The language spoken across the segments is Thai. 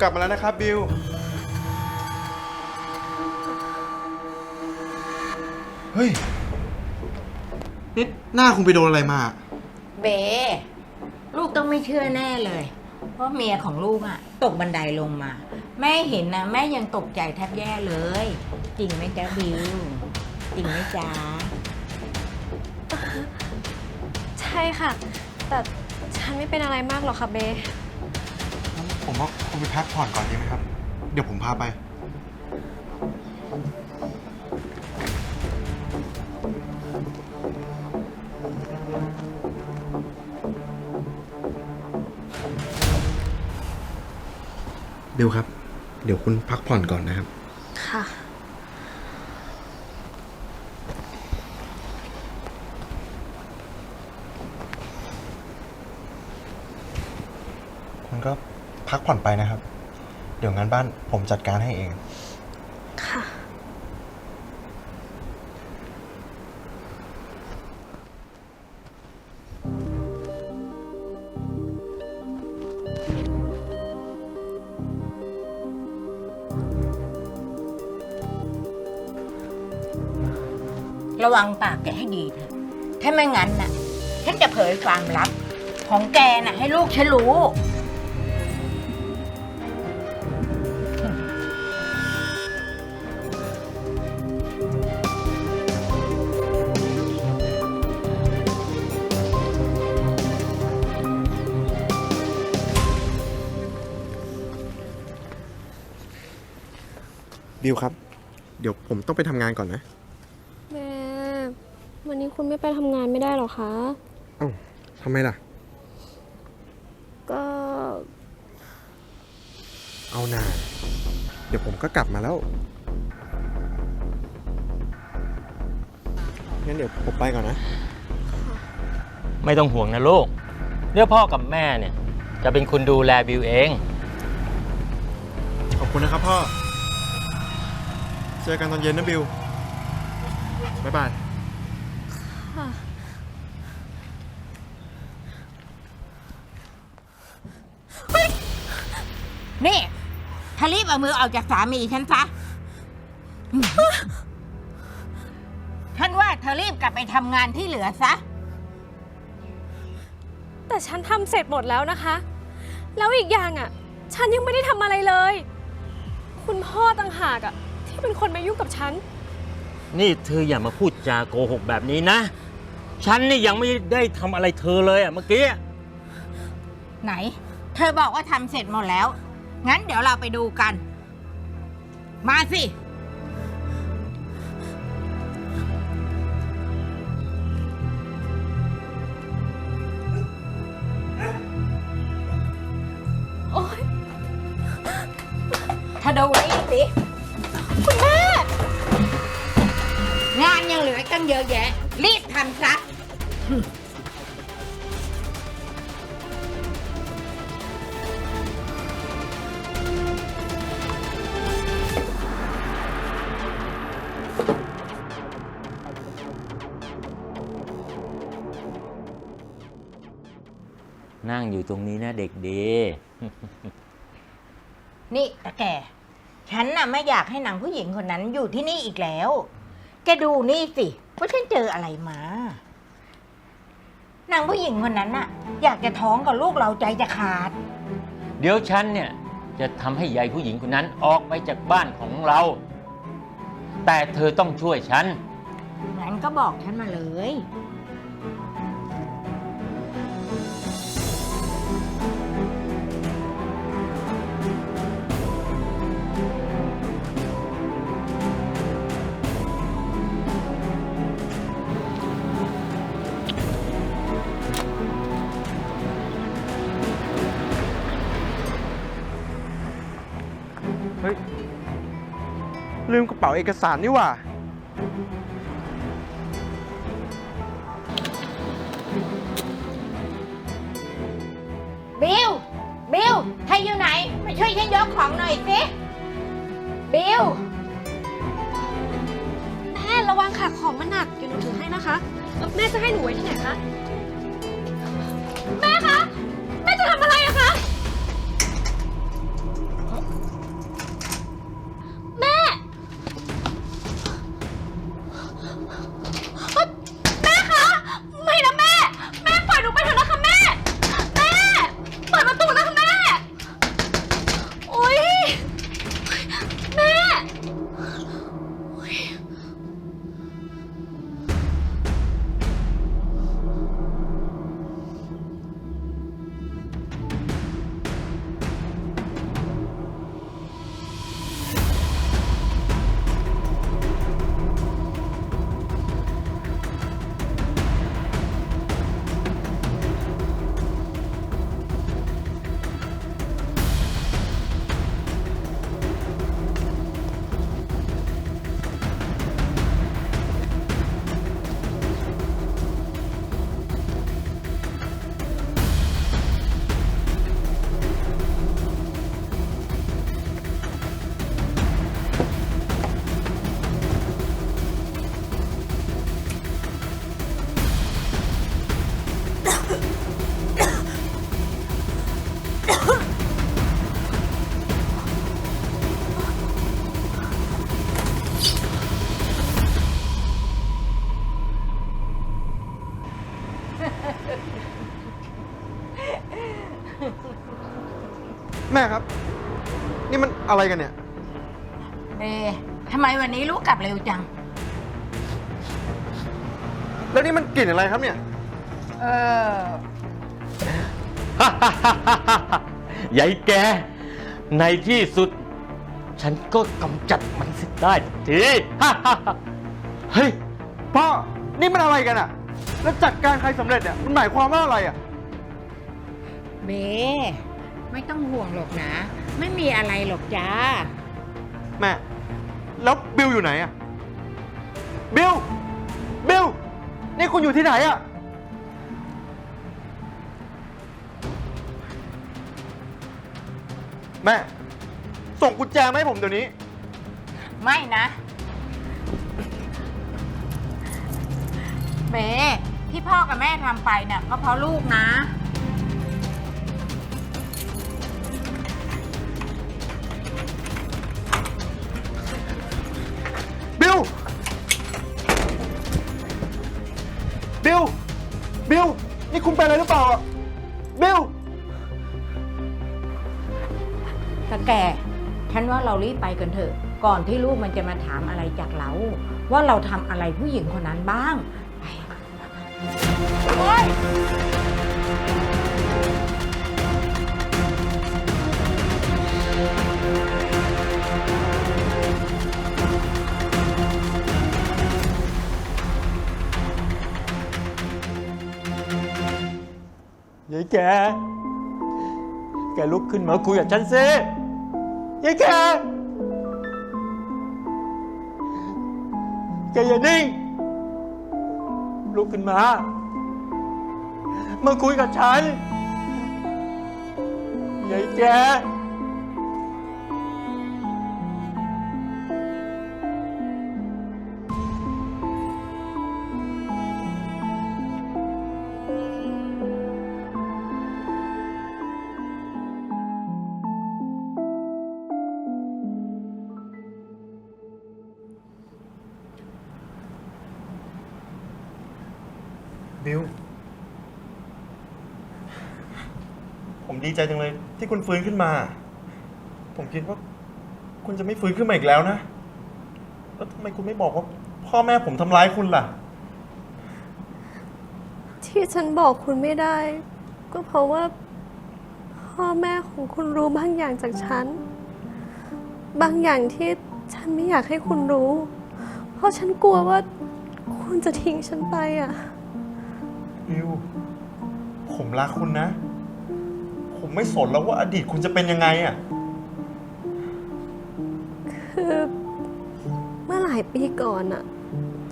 กลับมาแล้วนะครับบิล เฮ้ย นี่หน้าคุณไปโดนอะไรมา เบ ลูกต้องไม่เชื่อแน่เลย เพราะเมียของลูกอะตกบันไดลงมา แม่เห็นนะแม่ยังตกใจแทบแย่เลย จริงไหมจ๊ะบิว จริงไหมจ๊ะ ใช่ค่ะ แต่ฉันไม่เป็นอะไรมากหรอกค่ะเบ ผมว่าคุณไปพักผ่อนก่อนดีไหมครับ เดี๋ยวผมพาไป บิลครับ เดี๋ยวคุณพักผ่อนก่อนนะครับ ค่ะ คุณก็พัก ผ่อนไปนะครับ เดี๋ยวงานบ้านผมจัดการให้เอง ค่ะ ระวังปากแกให้ดีเถอะถ้าไม่งั้นน่ะ ฉันจะเผยความลับ ของแกน่ะ ให้ลูกฉันรู้ บิลครับ เดี๋ยวผมต้องไปทำงานก่อนนะ แม่วันนี้คุณไม่ไปทำงานไม่ได้หรอคะ เอ้าทำไมล่ะ ก็เอานาเดี๋ยวผมก็กลับมาแล้ว งั้นเดี๋ยวผมไปก่อนนะ ไม่ต้องห่วงนะลูกเดี๋ยวพ่อกับแม่เนี่ย จะเป็นคนดูแลบิวเอง ขอบคุณนะครับพ่อเจอกันตอนเย็นนะบิลบ๊ายบายค่ะนี่ถ้ารีบเอามือออกจากสามีฉันซะ ฉันว่าเธอรีบกลับไปทำงานที่เหลือซะ แต่ฉันทำเสร็จหมดแล้วนะคะ แล้วอีกอย่างอะ ฉันยังไม่ได้ทำอะไรเลย คุณพ่อต่างหากอะ ที่เป็นคนมายุ่งกับฉัน นี่เธออย่ามาพูดจาโกหกแบบนี้นะ ฉันนี่ยังไม่ได้ทำอะไรเธอเลยอะเมื่อกี้ ไหน เธอบอกว่าทำเสร็จหมดแล้ว งั้นเดี๋ยวเราไปดูกัน มาสิ โอ๊ยถ้าดูนี่สิ ตั้งเยอะแยะ รีบทำซะนั่งอยู่ตรงนี้นะเด็กดี นี่ตาแกฉันน่ะไม่อยากให้นางผู้หญิงคนนั้นอยู่ที่นี่อีกแล้ว แกดูนี่สิว่าฉันเจออะไรมา นางผู้หญิงคนนั้นน่ะ อยากจะท้องกับลูกเราใจจะขาด เดี๋ยวฉันเนี่ยจะทำให้ยายผู้หญิงคนนั้นออกไปจากบ้านของเรา แต่เธอต้องช่วยฉัน งั้นก็บอกฉันมาเลย เฮ้ย ลืมกระเป๋าเอกสารนี่หว่า บิลบิลใครอยู่ไหน มาช่วยฉันยกของหน่อยสิ บิลแม่ระวังค่ะของมันหนักเดี๋ยวหนูถือให้นะคะแล้วแม่จะให้หนูไว้ที่ไหนคะ แม่คะ อะไรกันเนี่ยเอ๊ะทำไมวันนี้ลูกกลับเร็วจัง แล้วนี่มันกลิ่นอะไรครับเนี่ย เออ ยายแก ในที่สุด ฉันก็กำจัดมันเสิได้ที เฮ้ย พ่อ นี่มันอะไรกันอะแล้วจัดการใครสำเร็จเนี่ย มันหมายความว่าอะไรอะ เบ ไม่ต้องห่วงหรอกนะ ไม่มีอะไรหรอกจ้า แม่ แล้วบิลอยู่ไหนอะบิลบิลนี่คุณอยู่ที่ไหนอะแม่ ส่งกุญแจมาให้ผมเดี๋ยวนี้ ไม่นะเบที่พ่อกับแม่ทำไปเนี่ยก็เพราะลูกนะ ว่าเรารีบไปกันเถอะ ก่อนที่ลูกมันจะมาถามอะไรจากเรา ว่าเราทำอะไรผู้หญิงคนนั้นบ้างไปโอ๊ยยายแก แกลุกขึ้นมาคุยกับฉันสิ ยายแกแกอย่านิ่ง ลุกขึ้นมา มาคุยกับฉันยายแก ดีใจจังเลย ที่คุณฟื้นขึ้นมา ผมคิดว่า คุณจะไม่ฟื้นขึ้นมาอีกแล้วนะ แล้วทำไมคุณไม่บอกว่า พ่อแม่ผมทำร้ายคุณล่ะ ที่ฉันบอกคุณไม่ได้ ก็เพราะว่า พ่อแม่ของคุณรู้บางอย่างจากฉัน บางอย่างที่ฉันไม่อยากให้คุณรู้ เพราะฉันกลัวว่า คุณจะทิ้งฉันไปอะบิว ผมรักคุณนะ ผมไม่สนแล้วว่าอดีตคุณจะเป็นยังไงอะคือเมื่อหลายปีก่อนอะ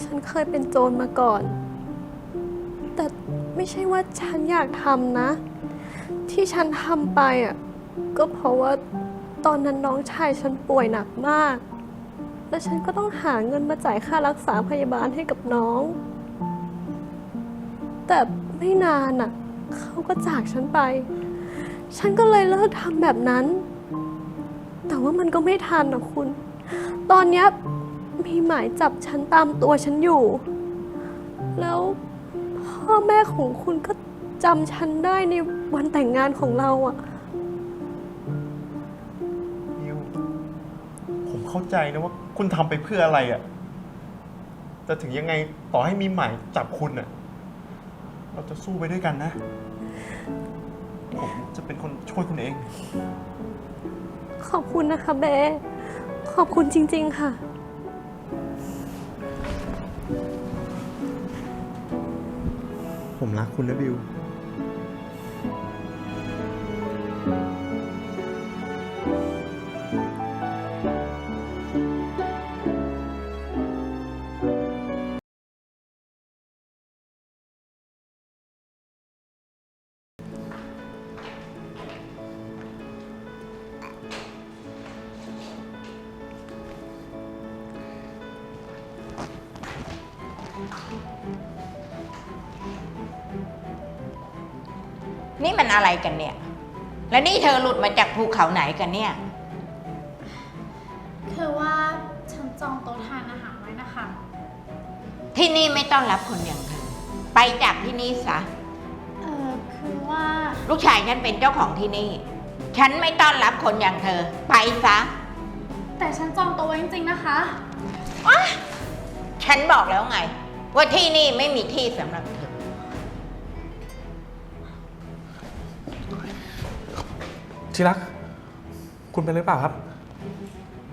ฉันเคยเป็นโจรมาก่อน แต่ไม่ใช่ว่าฉันอยากทำนะ ที่ฉันทำไปอะก็เพราะว่าตอนนั้นน้องชายฉันป่วยหนักมาก และฉันก็ต้องหาเงินมาจ่ายค่ารักษาพยาบาลให้กับน้อง แต่ไม่นานอะเขาก็จากฉันไป ฉันก็เลยเลิกทำแบบนั้น แต่ว่ามันก็ไม่ทันนะคุณ ตอนเนี้ยมีหมายจับฉันตามตัวฉันอยู่ แล้วพ่อแม่ของคุณก็จำฉันได้ในวันแต่งงานของเราอะบิวผมเข้าใจนะว่าคุณทำไปเพื่ออะไรอะแต่ถึงยังไงต่อให้มีหมายจับคุณอะเราจะสู้ไปด้วยกันนะ ผมจะเป็นคนช่วยคุณเอง ขอบคุณนะคะเบขอบคุณจริง ๆ ค่ะ ผมรักคุณนะบิว อะไรกันเนี่ย แล้วนี่เธอหลุดมาจากภูเขาไหนกันเนี่ย คือว่าฉันจองโต๊ะทานอาหารไว้นะคะ ที่นี่ไม่ต้อนรับคนอย่างเธอไปจากที่นี่ซะ เออคือว่า ลูกชายฉันเป็นเจ้าของที่นี่ ฉันไม่ต้อนรับคนอย่างเธอ ไปซะเแต่ฉันจองโต๊ะไว้จริงๆนะคะ ฉันบอกแล้วไง ว่าที่นี่ไม่มีที่สำหรับเธอ ที่รัก คุณเป็นหรือเปล่าครับ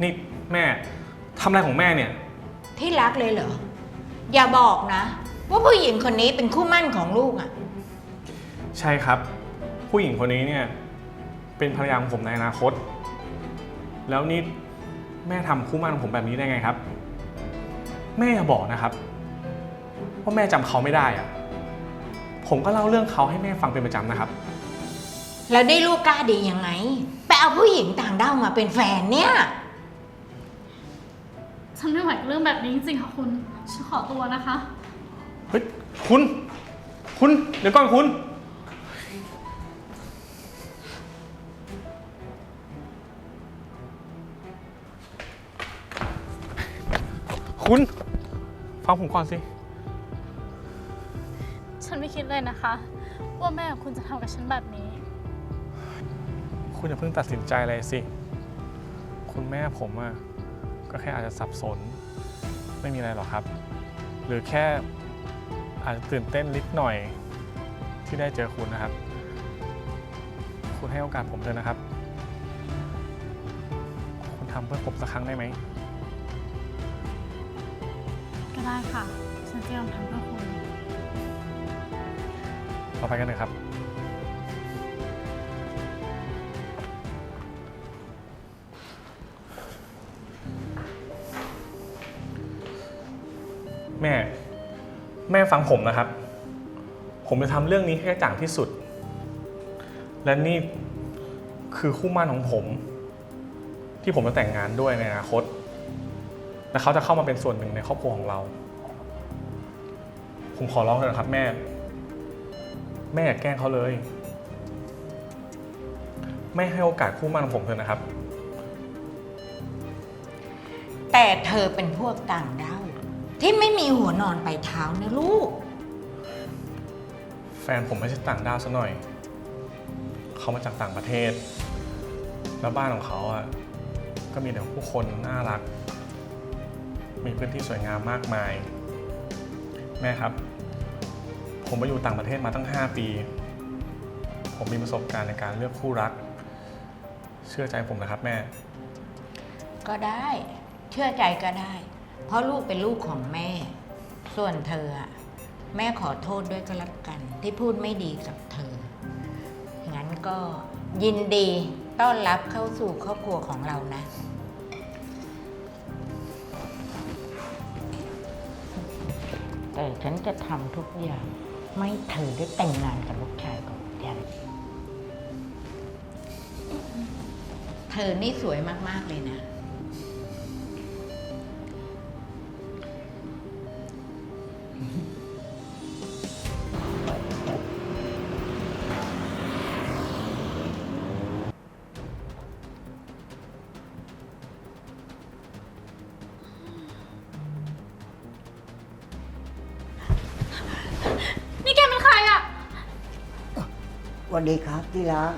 นี่แม่ทำอะไรของแม่เนี่ย ที่รักเลยเหรอ อย่าบอกนะ ว่าผู้หญิงคนนี้เป็นคู่มั่นของลูกอะใช่ครับ ผู้หญิงคนนี้เนี่ย เป็นภรรยาของผมในอนาคต แล้วนี่แม่ทำคู่หมั่นของผมแบบนี้ได้ไงครับ แม่อย่าบอกนะครับว่าแม่จำเขาไม่ได้อะผมก็เล่าเรื่องเขาให้แม่ฟังเป็นประจำนะครับ แล้วได้ลูกกล้าดียังไง ไปเอาผู้หญิงต่างด้าวมาเป็นแฟนเนี่ย ฉันไม่ไหวกับเรื่องแบบนี้จริงๆค่ะคุณ ฉันขอตัวนะคะ เฮ้ยคุณ คุณ เดี๋ยวก่อนคุณ คุณ ฟังผมก่อนสิ ฉันไม่คิดเลยนะคะ ว่าแม่ของคุณจะทำกับฉันแบบนี้ คุณอย่าเพิ่งตัดสินใจเลยสิ คุณแม่ผมอะก็แค่อาจจะสับสน ไม่มีอะไรหรอกครับ หรือแค่อาจจะตื่นเต้นนิดหน่อยที่ได้เจอคุณนะครับ คุณให้โอกาสผมเถอะนะครับ คุณทำเพื่อผมสักครั้งได้ไหม ก็ได้ค่ะ ฉันจะยอมทำเพื่อคุณ เราไปกันเลยครับ แม่ แม่ฟังผมนะครับ ผมจะทำเรื่องนี้ให้กระจ่างที่สุด และนี่คือคู่หมั่นของผม ที่ผมจะแต่งงานด้วยในอนาคต และเขาจะเข้ามาเป็นส่วนหนึ่งในครอบครัวของเรา ผมขอร้องเถอะนะครับแม่ แม่อย่าแกล้งเขาเลยไม่ให้โอกาสคู่หมั่นของผมเถอะนะครับ แต่เธอเป็นพวกต่างด้าว ที่ไม่มีหัวนอนไปลายเท้านะลูก แฟนผมไม่ใช่ต่างด้าวซะหน่อย เขามาจากต่างประเทศ แล้วบ้านของเขาอะ ก็มีแต่ผู้คนน่ารัก มีพื้นที่สวยงามมากมาย แม่ครับ ผมมาอยู่ต่างประเทศมาตั้ง 5 ปี ผมมีประสบการณ์ในการเลือกคู่รัก เชื่อใจผมนะครับแม่ ก็ได้ เชื่อใจก็ได้ เพราะลูกเป็นลูกของแม่ ส่วนเธออะแม่ขอโทษด้วยก็แล้วกัน ที่พูดไม่ดีกับเธอ งั้นก็ยินดีต้อนรับเข้าสู่ครอบครัวของเรานะ แต่ฉันจะทำทุกอย่าง ไม่ให้เธอได้แต่งงานกับลูกชายของฉันเธอนี่สวยมาก ๆ เลยนะ ดีครับที่รัก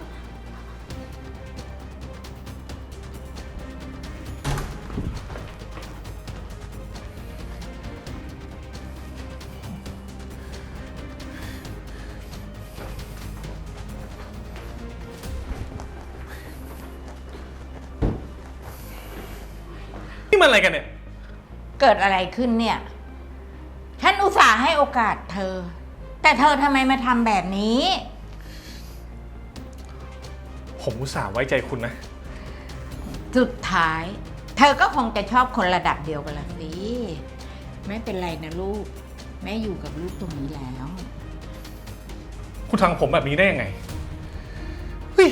นี่มันอะไรกันเนี่ย เกิดอะไรขึ้นเนี่ย ฉันอุตส่าห์ให้โอกาสเธอ แต่เธอทำไมมาทำแบบนี้ ผมอุตส่าห์ไว้ใจคุณนะ สุดท้าย เธอก็คงจะชอบคนระดับเดียวกันละสิ ไม่เป็นไรนะลูก แม่อยู่กับลูกตรงนี้แล้ว คุณทำกับผมแบบนี้ได้ยังไงเฮ้ย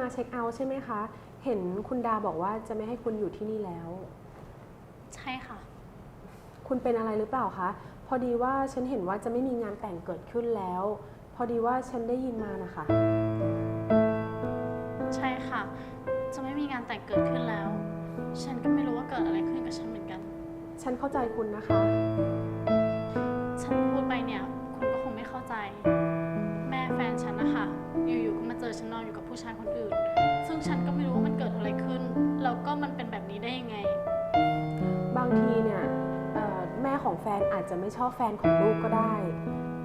มาเช็คเอาท์ใช่ไหมคะ เห็นคุณดาบอกว่าจะไม่ให้คุณอยู่ที่นี่แล้ว ใช่ค่ะ คุณเป็นอะไรหรือเปล่าคะ พอดีว่าฉันเห็นว่าจะไม่มีงานแต่งเกิดขึ้นแล้ว พอดีว่าฉันได้ยินมานะคะ ใช่จะไม่มีงานแต่งเกิดขึ้นแล้ว ฉันก็ไม่รู้ว่าเกิดอะไรขึ้นกับฉันเหมือนกัน ฉันเข้าใจคุณนะคะ อฉันนอนอยู่กับผู้ชายคนอื่น ซึ่งฉันก็ไม่รู้ว่ามันเกิดอะไรขึ้น แล้วก็มันเป็นแบบนี้ได้ยังไง บางทีเนี่ยเอ่อแม่ของแฟนอาจจะไม่ชอบแฟนของลูกก็ได้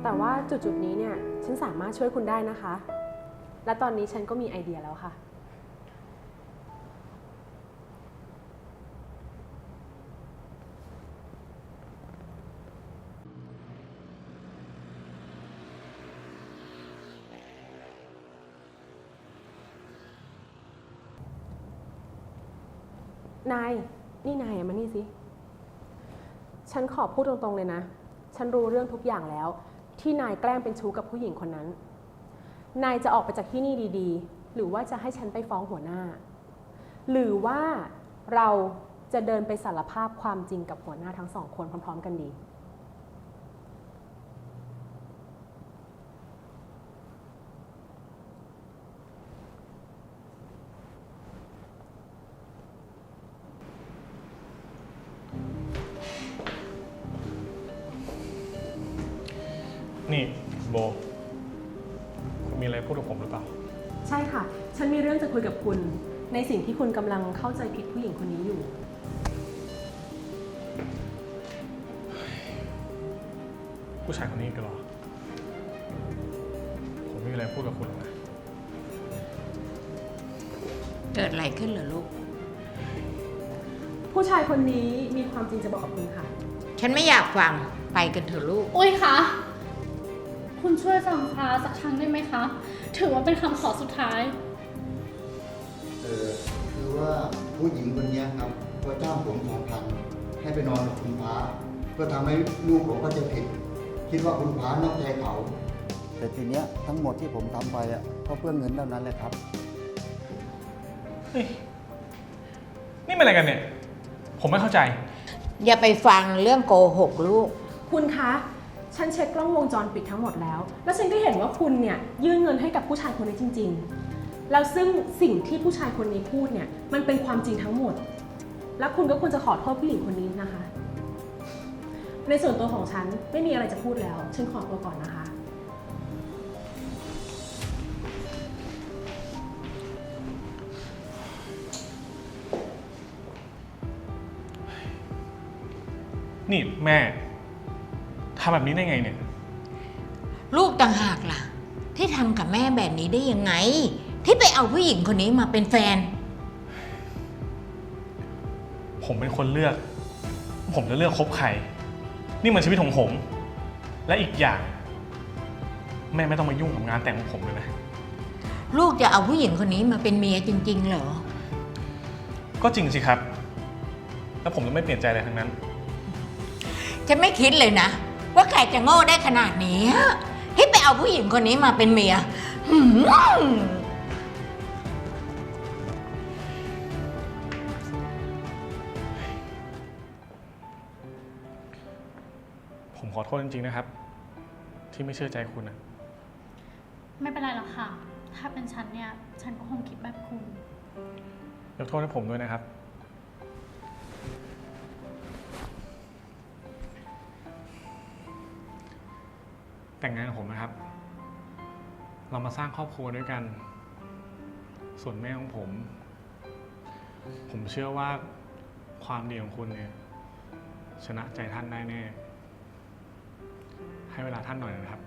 แต่ว่าจุดๆนี้เนี่ยฉันสามารถช่วยคุณได้นะคะ และตอนนี้ฉันก็มีไอเดียแล้วค่ะ นายนี่นายอะมานี่สิ ฉันขอพูดตรงๆเลยนะ ฉันรู้เรื่องทุกอย่างแล้ว ที่นายแกล้งเป็นชู้กับผู้หญิงคนนั้น นายจะออกไปจากที่นี่ดีๆ หรือว่าจะให้ฉันไปฟ้องหัวหน้า หรือว่าเราจะเดินไปสารภาพความจริงกับหัวหน้าทั้งสองคนพร้อม ๆ กันดี นี่โบ คุณมีอะไรพูดกับผมหรือเปล่า ใช่ค่ะ ฉันมีเรื่องจะคุยกับคุณ ในสิ่งที่คุณกำลังเข้าใจผิดผู้หญิงคนนี้อยู่ ผู้ชายคนนี้กันเหรอ ผมไม่มีอะไรพูดกับคุณหรอกนะ เกิดอะไรขึ้นเหรอลูก ผู้ชายคนนี้มีความจริงจะบอกกับคุณค่ะ ฉันไม่อยากฟัง ไปกันเถอะลูก อุ้ยคะ คุณช่วยฟังฟ้าสักครั้งได้ไหมคะ ถือว่าเป็นคำขอสุดท้าย เออคือว่าผู้หญิงคนเนี้ยครับก็จ้างผมสองพันให้ไปนอนกับคุณฟ้าเพื่อทำให้ลูกผมก็จะผิด คิดว่าคุณฟ้านอกใจเขา แต่ทีเนี้ยทั้งหมดที่ผมทำไปอะก็เพื่อเงินเท่านั้นเลยครับ เฮ้ยนี่มันอะไรกันเนี่ย ผมไม่เข้าใจ อย่าไปฟังเรื่องโกหกลูก คุณคะ ฉันเช็คกล้องวงจรปิดทั้งหมดแล้ว แล้วฉันก็เห็นว่าคุณเนี่ยยื่นเงินให้กับผู้ชายคนนี้จริง ๆ แล้วซึ่งสิ่งที่ผู้ชายคนนี้พูดเนี่ยมันเป็นความจริงทั้งหมด แล้วคุณก็ควรจะขอโทษผู้หญิงคนนี้นะคะ ในส่วนตัวของฉันไม่มีอะไรจะพูดแล้ว ฉันขอตัวก่อนนะคะ นี่แม่ ทำแบบนี้ได้ไงเนี่ย ลูกต่างหากล่ะ ที่ทำกับแม่แบบนี้ได้ยังไง ที่ไปเอาผู้หญิงคนนี้มาเป็นแฟน ผมเป็นคนเลือก ผมจะเลือกคบใคร นี่มันชีวิตของผม และอีกอย่าง แม่ไม่ต้องมายุ่งกับงานแต่งของผมเลยนะ ลูกจะเอาผู้หญิงคนนี้มาเป็นเมียจริง ๆ เหรอ ก็จริงสิครับ แล้วผมจะไม่เปลี่ยนใจอะไรทั้งนั้น ฉันไม่คิดเลยนะ ว่าใครจะโง่ได้ขนาดนี้ที่ไปเอาผู้หญิงคนนี้มาเป็นเมียหืมผมขอโทษจริงๆนะครับ ที่ไม่เชื่อใจคุณนะไม่เป็นไรหรอกค่ะ ถ้าเป็นฉันเนี่ย ฉันก็คงคิดแบบคุณ ยกโทษให้ผมด้วยนะครับ แต่งงานกับผมนะครับ เรามาสร้างครอบครัวด้วยกัน ส่วนแม่ของผม ผมเชื่อว่าความดีของคุณเนี่ย ชนะใจท่านได้แน่ ให้เวลาท่านหน่อยนะครับ